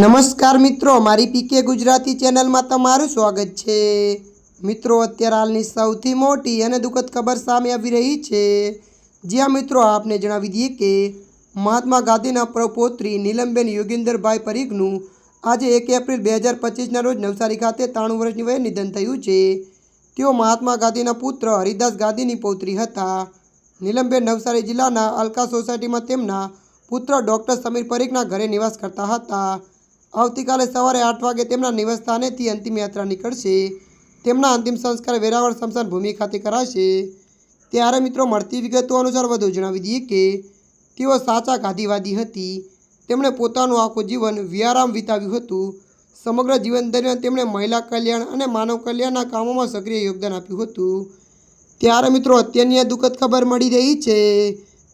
નમસ્કાર મિત્રો, મારી પીકે ગુજરાતી ચેનલમાં તમારું સ્વાગત છે. મિત્રો, અત્યારે હાલની સૌથી મોટી અને દુઃખદ ખબર સામે આવી રહી છે. જ્યાં મિત્રો, આપને જણાવી દઈએ કે મહાત્મા ગાંધીના પ્રપોત્રી નીલમબેન યોગેન્દ્રભાઈ પરીખનું આજે એક એપ્રિલ બે હજાર પચીસના રોજ નવસારી ખાતે ત્રાણું વર્ષની વયે નિધન થયું છે. તેઓ મહાત્મા ગાંધીના પુત્ર હરિદાસ ગાંધીની પૌત્રી હતા. નીલમબેન નવસારી જિલ્લાના અલકા સોસાયટીમાં તેમના પુત્ર ડૉક્ટર સમીર પરીખના ઘરે નિવાસ કરતા હતા. આવતીકાલે સવારે આઠ વાગે તેમના નિવાસસ્થાનેથી અંતિમ યાત્રા નીકળશે. તેમના અંતિમ સંસ્કાર વેરાવળ સ્મશાન ભૂમિ ખાતે કરાશે. ત્યારે મિત્રો મળતી વિગતો અનુસાર વધુ જણાવી દઈએ કે, તેઓ સાચા ગાંધીવાદી હતી. તેમણે પોતાનું આખું જીવન વ્યારામ વિતાવ્યું હતું. સમગ્ર જીવન દરમિયાન તેમણે મહિલા કલ્યાણ અને માનવ કલ્યાણના કામોમાં સક્રિય યોગદાન આપ્યું હતું. ત્યારે મિત્રો અત્યારની દુઃખદ ખબર મળી રહી છે